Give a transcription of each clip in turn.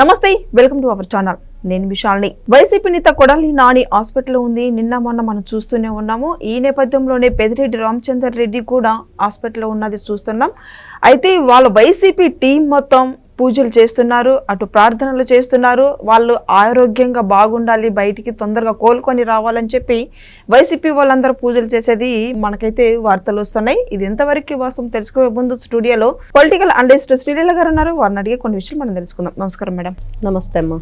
నమస్తే welcome to our channel. నేను విశాల్ని YCP నేత కొడాలి నాని హాస్పిటల్లో ఉంది. నిన్న మొన్న మనం చూస్తూనే ఉన్నాము. ఈ నేపథ్యంలోనే పెదిరెడ్డి రామచందర్ రెడ్డి కూడా హాస్పిటల్లో ఉన్నది చూస్తున్నాం. అయితే వాళ్ళ వైసీపీ టీం మొత్తం పూజలు చేస్తున్నారు అటు ప్రార్థనలు చేస్తున్నారు. వాళ్ళు ఆరోగ్యంగా బాగుండాలి బయటికి తొందరగా కోలుకొని రావాలని చెప్పి వైసీపీ వాళ్ళందరూ పూజలు చేసేది మనకైతే వార్తలు వస్తున్నాయి. ఇది ఎంతవరకు వాస్తవం తెలుసుకునే ముందు స్టూడియోలో పొలిటికల్ అనలిస్ట్ శ్రీలీల గారు ఉన్నారు. వారిని అడిగే కొన్ని విషయాలు మనం తెలుసుకుందాం. నమస్కారం మేడం. నమస్తే అమ్మా.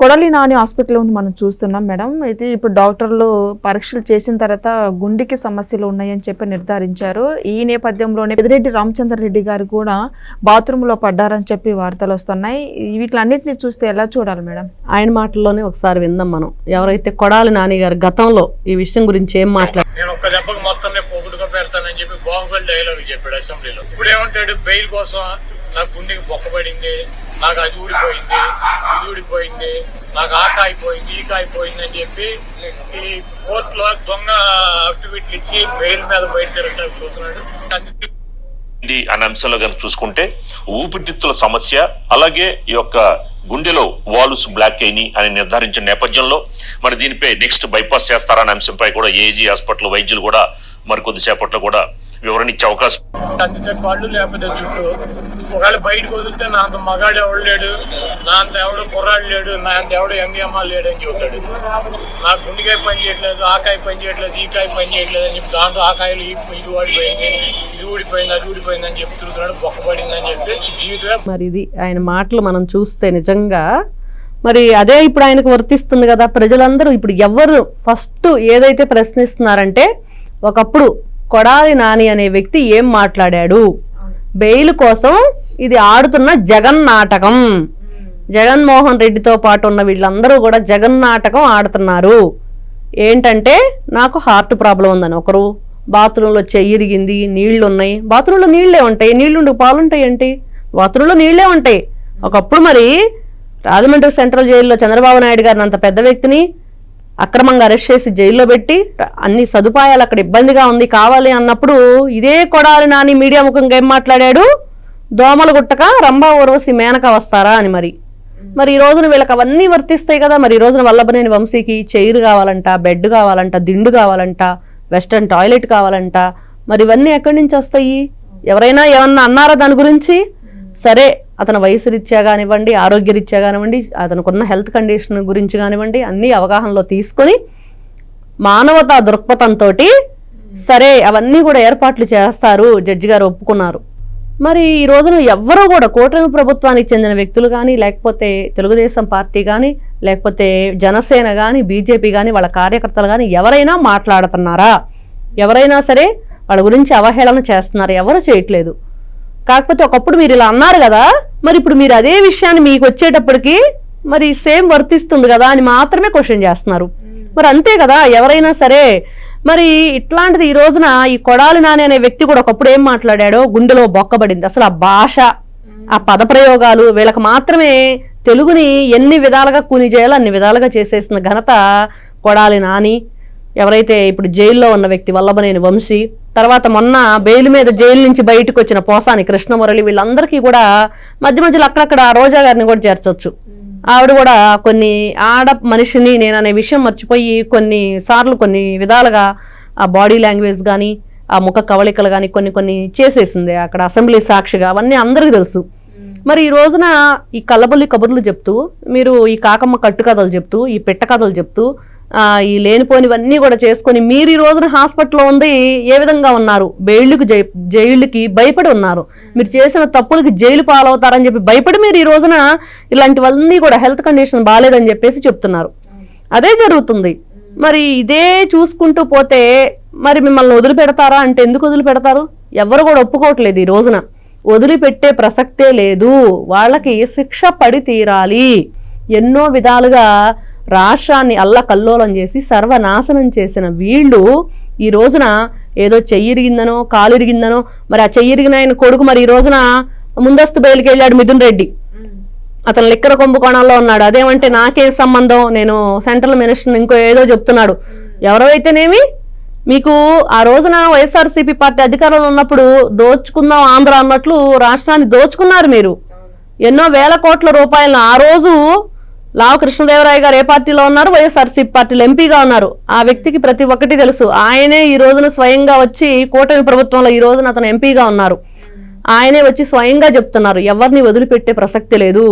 కొడలి నాని హాస్పిటల్ ఉంది మనం చూస్తున్నాం మేడం. అయితే ఇప్పుడు డాక్టర్లు పరీక్షలు చేసిన తర్వాత గుండెకి సమస్యలు ఉన్నాయని చెప్పి నిర్ధారించారు. ఈ నేపథ్యంలోనే పెదిరెడ్డి రామచంద్ర రెడ్డి గారు కూడా బాత్రూంలో పడ్డారని చెప్పి వార్తలు వస్తున్నాయి. వీటిలన్నింటినీ చూస్తే ఎలా చూడాలి మేడం? ఆయన మాటల్లోనే ఒకసారి విందాం మనం. ఎవరైతే కొడాలి నాని గారు గతంలో ఈ విషయం గురించి ఏం మాట్లాడారు నేను ఒక్క దెబ్బకి మొత్తం నేను పోగుడుగా పెడతానని చెప్పి బాహుబలి డైలాగ్ చెప్పాడు అసెంబ్లీలో. ఇప్పుడు ఏమంటాడు బెయిల్ కోసం నాకు గుండెకి బొక్కబడింది నాకు అది ఊడిపోయింది ఇది ఊడిపోయింది నాకు ఆ కాయిపోయింది ఈ కాయిపోయింది అని చెప్పి ఈ కోర్టులో దొంగ అఫిడవిట్లు ఇచ్చి బెయిల్ మీద బయట తిరగడానికి చూస్తున్నాడు. ఇది అనే అంశంలో కనుక చూసుకుంటే ఊపిరితిత్తుల సమస్య అలాగే ఈ యొక్క గుండెలో వాల్వ్స్ బ్లాక్ అయినాయి అని నిర్ధారించిన నేపథ్యంలో మరి దీనిపై నెక్స్ట్ బైపాస్ చేస్తారనే అంశంపై కూడా ఏజీ హాస్పిటల్ వైద్యులు కూడా మరి కొద్దిసేపట్లో కూడా వివరణ ఇచ్చే అవకాశం. అందితే కాళ్ళు లేకపోతే చుట్టూ ఒకవేళ బయటకు వదిలితే నా అంత మగాడు ఎవడు లేడు నా అంత ఎవడు కుర్రాడు లేడు నా అంత ఎవడు ఎంగమ్మ లేడు అని చెబుతాడు నా గుండెకాయ పని చేయట్లేదు ఆకాయ పని చేయట్లేదు ఈ కాయ పని చేయట్లేదు అని చెప్పి దాంట్లో ఆకాయలు ఈ- ఇది ఊడిపోయింది ఇది ఊడిపోయింది అది ఊడిపోయింది అని చెప్పి తిరుగుతున్నాడు బొక్కబడింది అని చెప్పి జీవితమే మరి ఇది ఆయన మాటలు మనం చూస్తే నిజంగా మరి అదే ఇప్పుడు ఆయనకు వర్తిస్తుంది కదా. ప్రజలందరూ ఇప్పుడు ఎవరు ఫస్ట్ ఏదైతే ప్రశ్నిస్తున్నారంటే ఒకప్పుడు కొడాలి నాని అనే వ్యక్తి ఏం మాట్లాడాడు? బెయిల్ కోసం ఇది ఆడుతున్న జగన్ నాటకం. జగన్మోహన్ రెడ్డితో పాటు ఉన్న వీళ్ళందరూ కూడా జగన్ నాటకం ఆడుతున్నారు. ఏంటంటే నాకు హార్ట్ ప్రాబ్లం ఉందని ఒకరు బాత్రూంలో చెయ్యి ఇరిగింది నీళ్ళు ఉన్నాయి బాత్రూంలో నీళ్ళే ఉంటాయి. నీళ్ళుండి పాలుంటాయి ఏంటి? బాత్రూంలో నీళ్ళే ఉంటాయి. ఒకప్పుడు మరి రాజమండ్రి సెంట్రల్ జైల్లో చంద్రబాబు నాయుడు గారిని అంత పెద్ద వ్యక్తిని అక్రమంగా అరెస్ట్ చేసి జైల్లో పెట్టి అన్ని సదుపాయాలు అక్కడ ఇబ్బందిగా ఉంది కావాలి అన్నప్పుడు ఇదే కొడాలి నాని మీడియా ముఖంగా ఏం మాట్లాడాడు? దోమలు గుట్టక రంభా ఊర్వశి మేనక వస్తారా అని మరి. మరి ఈ రోజున వీళ్ళకి అవన్నీ వర్తిస్తాయి కదా మరి ఈ రోజున వల్లభనేని వంశీకి చైర్ కావాలంట బెడ్ కావాలంట దిండు కావాలంట వెస్టర్న్ టాయిలెట్ కావాలంట మరి ఇవన్నీ ఎక్కడి నుంచి వస్తాయి? ఎవరైనా ఏమన్నా అన్నారా దాని గురించి? సరే అతని వయసు రీత్యా కానివ్వండి ఆరోగ్య రీత్యా కానివ్వండి అతనుకున్న హెల్త్ కండిషన్ గురించి కానివ్వండి అన్నీ అవగాహనలో తీసుకొని మానవతా దృక్పథంతో సరే అవన్నీ కూడా ఏర్పాట్లు చేస్తారు జడ్జి గారు ఒప్పుకున్నారు. మరి ఈ రోజున ఎవ్వరూ కూడా కూటమి ప్రభుత్వానికి చెందిన వ్యక్తులు కానీ లేకపోతే తెలుగుదేశం పార్టీ కానీ లేకపోతే జనసేన కానీ బీజేపీ కానీ వాళ్ళ కార్యకర్తలు కానీ ఎవరైనా మాట్లాడుతున్నారా? ఎవరైనా సరే వాళ్ళ గురించి అవహేళన చేస్తున్నారు ఎవరు చేయట్లేదు. కాకపోతే ఒకప్పుడు మీరు ఇలా అన్నారు కదా మరి ఇప్పుడు మీరు అదే విషయాన్ని మీకు వచ్చేటప్పటికి మరి సేమ్ వర్తిస్తుంది కదా అని మాత్రమే క్వశ్చన్ చేస్తున్నారు. మరి అంతే కదా ఎవరైనా సరే మరి ఇట్లాంటిది ఈ రోజున ఈ కొడాలి నాని అనే వ్యక్తి కూడా ఒకప్పుడు ఏం మాట్లాడాడో? గుండెలో బొక్కబడింది. అసలు ఆ భాష ఆ పదప్రయోగాలు వీళ్ళకి మాత్రమే తెలుగుని ఎన్ని విధాలుగా కూని చేయాలో అన్ని విధాలుగా చేసేసిన ఘనత కొడాలి నాని. ఎవరైతే ఇప్పుడు జైల్లో ఉన్న వ్యక్తి వల్లభనేని వంశీ తర్వాత మొన్న బెయిల్ మీద జైలు నుంచి బయటకు వచ్చిన పోసాని కృష్ణమురళి వీళ్ళందరికీ కూడా మధ్య మధ్యలో అక్కడక్కడ రోజా గారిని కూడా చేర్చవచ్చు ఆవిడ కూడా కొన్ని ఆడ మనిషిని నేను అనే విషయం మర్చిపోయి కొన్ని సార్లు కొన్ని విధాలుగా ఆ బాడీ లాంగ్వేజ్ కానీ ఆ ముఖ కవళికలు కానీ కొన్ని కొన్ని చేసేసింది అక్కడ అసెంబ్లీ సాక్షిగా. అవన్నీ అందరికీ తెలుసు. మరి ఈ రోజున ఈ కల్లబల్లి కబుర్లు చెప్తూ మీరు ఈ కాకమ్మ కట్టు కథలు చెప్తూ ఈ పెట్ట కథలు చెప్తూ ఈ లేనిపోనివన్నీ కూడా చేసుకొని మీరు ఈ రోజున హాస్పిటల్లో ఉంది ఏ విధంగా ఉన్నారు? బెయిల్కి జై జైలుకి భయపడి ఉన్నారు. మీరు చేసిన తప్పులకి జైలు పాలవుతారని చెప్పి భయపడి మీరు ఈ రోజున ఇలాంటివన్నీ కూడా హెల్త్ కండిషన్ బాగాలేదని చెప్పేసి చెప్తున్నారు. అదే జరుగుతుంది. మరి ఇదే చూసుకుంటూ పోతే మరి మిమ్మల్ని వదిలిపెడతారా? అంటే ఎందుకు వదిలిపెడతారు? ఎవరు కూడా ఒప్పుకోవట్లేదు ఈ రోజున. వదిలిపెట్టే ప్రసక్తే లేదు. వాళ్ళకి శిక్ష పడి తీరాలి. ఎన్నో విధాలుగా రాష్ట్రాన్ని అల్లకల్లోలం చేసి సర్వనాశనం చేసిన వీళ్ళు ఈ రోజున ఏదో చెయ్యిరిగిందనో కాలిరిగిందనో మరి ఆ చెయ్యిరిగిన ఆయన కొడుకు మరి ఈ రోజున ముందస్తు బయలుకి వెళ్ళాడు మిథున్ రెడ్డి. అతను లిక్కర కుంభకోణంలో ఉన్నాడు. అదేమంటే నాకేం సంబంధం నేను సెంట్రల్ మినిస్టర్ ఇంకో ఏదో చెప్తున్నాడు. ఎవరైతేనేమి? మీకు ఆ రోజున వైఎస్ఆర్సీపీ పార్టీ అధికారంలో ఉన్నప్పుడు దోచుకుందాం ఆంధ్ర అన్నట్లు రాష్ట్రాన్ని దోచుకున్నారు మీరు. ఎన్నో వేల కోట్ల రూపాయలను ఆ రోజు లావ కృష్ణదేవరాయ గారు ఏ పార్టీలో ఉన్నారు? వైఎస్ఆర్సీపీ పార్టీలో ఎంపీగా ఉన్నారు. ఆ వ్యక్తికి ప్రతి ఒక్కటి తెలుసు. ఆయనే ఈ రోజున స్వయంగా వచ్చి కూటమి ప్రభుత్వంలో ఈ రోజున అతను ఎంపీగా ఉన్నారు. ఆయనే వచ్చి స్వయంగా చెప్తున్నారు. ఎవరిని వదిలిపెట్టే ప్రసక్తి లేదు.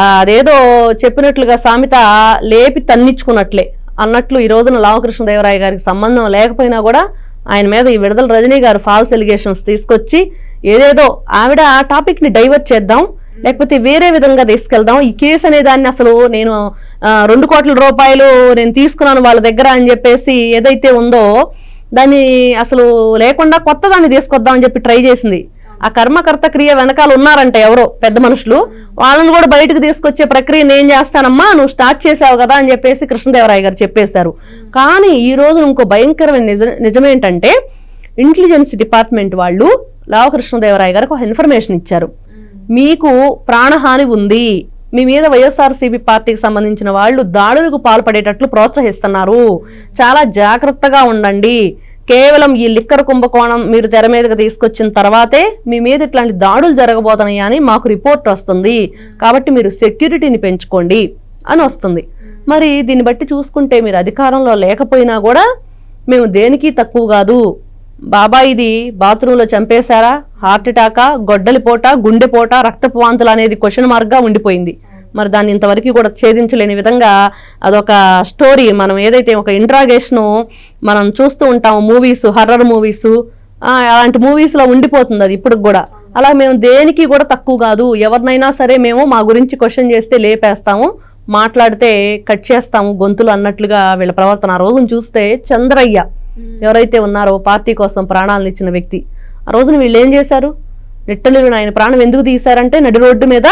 అదేదో చెప్పినట్లుగా సామెత లేపి తన్నించుకున్నట్లే అన్నట్లు ఈ రోజున లావకృష్ణదేవరాయ గారికి సంబంధం లేకపోయినా కూడా ఆయన మీద ఈ విడుదల రజనీ గారు ఫాల్స్ ఎలిగేషన్స్ తీసుకొచ్చి ఏదేదో ఆవిడ ఆ టాపిక్ని డైవర్ట్ చేద్దాం. లేకపోతే వేరే విధంగా తీసుకెళ్దాం. ఈ కేసు అనే దాన్ని అసలు నేను రెండు కోట్ల రూపాయలు నేను తీసుకున్నాను వాళ్ళ దగ్గర అని చెప్పేసి ఏదైతే ఉందో దాన్ని అసలు లేకుండా కొత్త దాన్ని తీసుకొద్దాం అని చెప్పి ట్రై చేసింది. ఆ కర్మకర్త క్రియ వెనకాల ఉన్నారంట ఎవరో పెద్ద మనుషులు. వాళ్ళని కూడా బయటకు తీసుకొచ్చే ప్రక్రియ నేను చేస్తానమ్మా నువ్వు స్టార్ట్ చేసావు కదా అని చెప్పేసి కృష్ణదేవరాయ గారు చెప్పేశారు. కానీ ఈ రోజు ఇంకో భయంకరమైన నిజ నిజమేంటంటే ఇంటెలిజెన్స్ డిపార్ట్మెంట్ వాళ్ళు లావకృష్ణదేవరాయ గారికి ఒక ఇన్ఫర్మేషన్ ఇచ్చారు. మీకు ప్రాణహాని ఉంది. మీ మీద వైఎస్ఆర్సీపీ పార్టీకి సంబంధించిన వాళ్ళు దాడులకు పాల్పడేటట్లు ప్రోత్సహిస్తున్నారు. చాలా జాగ్రత్తగా ఉండండి. కేవలం ఈ లిక్కర్ కుంభకోణం మీరు తెర మీదకి తీసుకొచ్చిన తర్వాతే మీ మీద ఇట్లాంటి దాడులు జరగబోతున్నాయి అని మాకు రిపోర్ట్ వస్తుంది. కాబట్టి మీరు సెక్యూరిటీని పెంచుకోండి అని వస్తుంది. మరి దీన్ని బట్టి చూసుకుంటే మీరు అధికారంలో లేకపోయినా కూడా మేము దేనికి తక్కువ కాదు. బాబా ఇది బాత్రూంలో చంపేశారా? హార్ట్ అటాకా? గొడ్డలిపోట గుండెపోట రక్తపు వాంతులు అనేది క్వశ్చన్ మార్క్గా ఉండిపోయింది. మరి దాన్ని ఇంతవరకు కూడా ఛేదించలేని విధంగా అదొక స్టోరీ. మనం ఏదైతే ఒక ఇంట్రాగేషను మనం చూస్తూ ఉంటాము మూవీస్ హర్రర్ మూవీస్ అలాంటి మూవీస్లో ఉండిపోతుంది అది ఇప్పుడు కూడా. అలా మేము దేనికి కూడా తక్కువ కాదు. ఎవరినైనా సరే మేము మా గురించి క్వశ్చన్ చేస్తే లేపేస్తాము మాట్లాడితే కట్ చేస్తాము గొంతులు అన్నట్లుగా వీళ్ళ ప్రవర్తన. ఆ రోజును చూస్తే చంద్రయ్య. ఎవరైతే ఉన్నారో పార్టీ కోసం ప్రాణాలను ఇచ్చిన వ్యక్తి ఆ రోజున వీళ్ళు ఏం చేశారు? నిట్టనిరుని ఆయన ప్రాణం ఎందుకు తీశారంటే నడి రోడ్డు మీద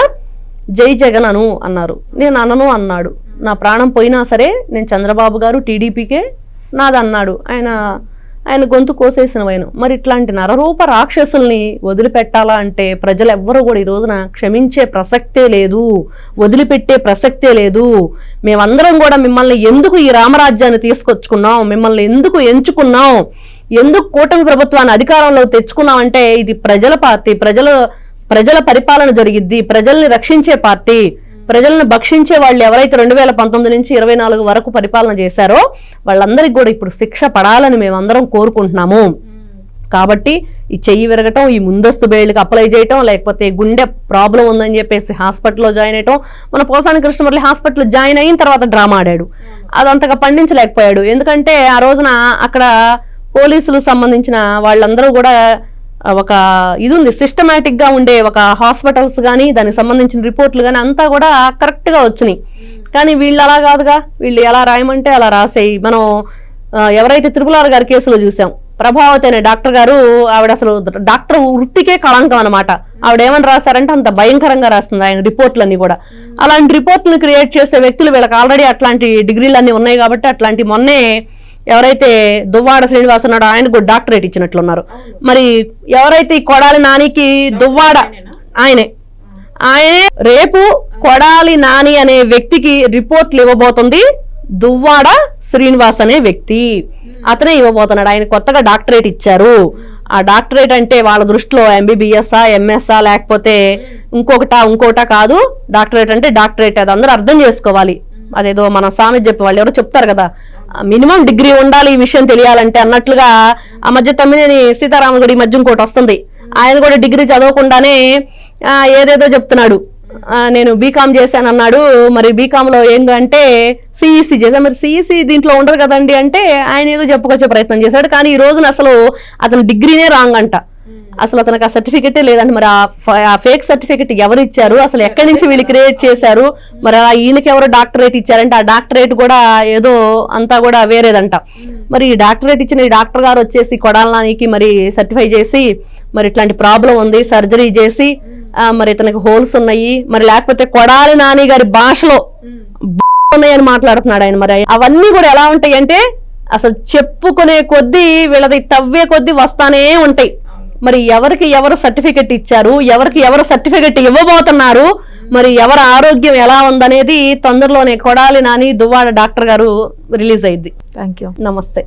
జై జగన్ అను అన్నారు. నేను అనను అన్నాడు. నా ప్రాణం పోయినా సరే నేను చంద్రబాబు గారు టీడీపీకే నాదన్నాడు. ఆయన ఆయన గొంతు కోసేసిన వైను. మరి ఇట్లాంటి నరరూప రాక్షసుల్ని వదిలిపెట్టాలా అంటే ప్రజలు ఎవ్వరూ కూడా ఈ రోజున క్షమించే ప్రసక్తే లేదు. వదిలిపెట్టే ప్రసక్తే లేదు. మేమందరం కూడా మిమ్మల్ని ఎందుకు ఈ రామరాజ్యాన్ని తీసుకొచ్చుకున్నాం? మిమ్మల్ని ఎందుకు ఎంచుకున్నాం? ఎందుకు కూటమి ప్రభుత్వాన్ని అధికారంలో తెచ్చుకున్నాం అంటే ఇది ప్రజల పార్టీ ప్రజల ప్రజల పరిపాలన జరిగిద్ది ప్రజల్ని రక్షించే పార్టీ. ప్రజలను భక్షించే వాళ్ళు ఎవరైతే రెండు వేల పంతొమ్మిది నుంచి ఇరవై నాలుగు వరకు పరిపాలన చేశారో వాళ్ళందరికీ కూడా ఇప్పుడు శిక్ష పడాలని మేమందరం కోరుకుంటున్నాము. కాబట్టి ఈ చెయ్యి విరగటం ఈ ముందస్తు బెయిల్కి అప్లై చేయటం లేకపోతే గుండె ప్రాబ్లం ఉందని చెప్పేసి హాస్పిటల్లో జాయిన్ అయ్యటం. మన పోసాని కృష్ణమురళి హాస్పిటల్లో జాయిన్ అయిన తర్వాత డ్రామా ఆడాడు. అదంతగా పండించలేకపోయాడు. ఎందుకంటే ఆ రోజున అక్కడ పోలీసులు సంబంధించిన వాళ్ళందరూ కూడా ఒక ఇది ఉంది సిస్టమేటిక్గా ఉండే ఒక హాస్పిటల్స్ కానీ దానికి సంబంధించిన రిపోర్ట్లు కానీ అంతా కూడా కరెక్ట్గా వచ్చినాయి. కానీ వీళ్ళు అలా కాదుగా. వీళ్ళు ఎలా రాయమంటే అలా రాసేయి. మనం ఎవరైతే త్రిపులార్ గారి కేసులో చూసాం ప్రభావతి అనే డాక్టర్ గారు ఆవిడ అసలు డాక్టర్ వృత్తికే కళంకం అనమాట ఆవిడ ఏమని రాశారంటే అంత భయంకరంగా రాస్తుంది ఆయన రిపోర్ట్లన్నీ కూడా. అలాంటి రిపోర్ట్లను క్రియేట్ చేసే వ్యక్తులు వీళ్ళకి ఆల్రెడీ అట్లాంటి డిగ్రీలు ఉన్నాయి కాబట్టి అట్లాంటి మొన్నే ఎవరైతే దువ్వాడ శ్రీనివాస్ అన్నాడు ఆయనకు కూడా డాక్టరేట్ ఇచ్చినట్లున్నారు. మరి ఎవరైతే ఈ కొడాలి నానికి దువ్వాడ ఆయనే. ఆయనే రేపు కొడాలి నాని అనే వ్యక్తికి రిపోర్ట్లు ఇవ్వబోతుంది దువ్వాడ శ్రీనివాస్ అనే వ్యక్తి. అతనే ఇవ్వబోతున్నాడు. ఆయన కొత్తగా డాక్టరేట్ ఇచ్చారు. ఆ డాక్టరేట్ అంటే వాళ్ళ దృష్టిలో ఎంబీబీఎస్ఆ ఎంఎస్ఆ లేకపోతే ఇంకొకటా ఇంకోట కాదు. డాక్టరేట్ అంటే డాక్టరేట్. అది అందరూ అర్థం చేసుకోవాలి. అదేదో మన సామెత చెప్పే వాళ్ళు ఎవరో చెప్తారు కదా. మినిమం డిగ్రీ ఉండాలి ఈ విషయం తెలియాలంటే అన్నట్లుగా ఆ మధ్య తమ్మినేని సీతారామగుడి ఈ మధ్య ఇంకోటి వస్తుంది. ఆయన కూడా డిగ్రీ చదవకుండానే ఏదేదో చెప్తున్నాడు. నేను బీకామ్ చేశాను అన్నాడు మరి బీకామ్లో ఏంటంటే సిఈసి చేశాను మరి సిఈసి దీంట్లో ఉండదు కదండి అంటే ఆయన ఏదో చెప్పుకొచ్చే ప్రయత్నం చేశాడు. కానీ ఈ రోజున అసలు అతను డిగ్రీనే రాంగ్ అంట. అసలు అతనికి ఆ సర్టిఫికెటే లేదండి. మరి ఆ ఫేక్ సర్టిఫికెట్ ఎవరు ఇచ్చారు అసలు ఎక్కడి నుంచి వీళ్ళు క్రియేట్ చేశారు? మరి అలా ఈయనకి ఎవరు డాక్టరేట్ ఇచ్చారంటే ఆ డాక్టరేట్ కూడా ఏదో అంతా కూడా వేరేదంట. మరి ఈ డాక్టరేట్ ఇచ్చిన ఈ డాక్టర్ గారు వచ్చేసి కొడాలనానికి మరి సర్టిఫై చేసి మరి ఇట్లాంటి ప్రాబ్లం ఉంది సర్జరీ చేసి మరి ఇతనికి హోల్స్ ఉన్నాయి. మరి లేకపోతే కొడాలి నాని గారి భాషలో ఉన్నాయని మాట్లాడుతున్నాడు ఆయన మరి. అవన్నీ కూడా ఎలా ఉంటాయి అంటే అసలు చెప్పుకునే కొద్దీ వీళ్ళది తవ్వే కొద్దీ వస్తానే ఉంటాయి. మరి ఎవరికి ఎవరు సర్టిఫికెట్ ఇచ్చారు? ఎవరికి ఎవరు సర్టిఫికెట్ ఇవ్వబోతున్నారు? మరి ఎవరి ఆరోగ్యం ఎలా ఉందనేది తొందరలోనే కొడాలి నాని దువ్వాడ డాక్టర్ గారు రిలీజ్ అయింది థ్యాంక్ యూ నమస్తే.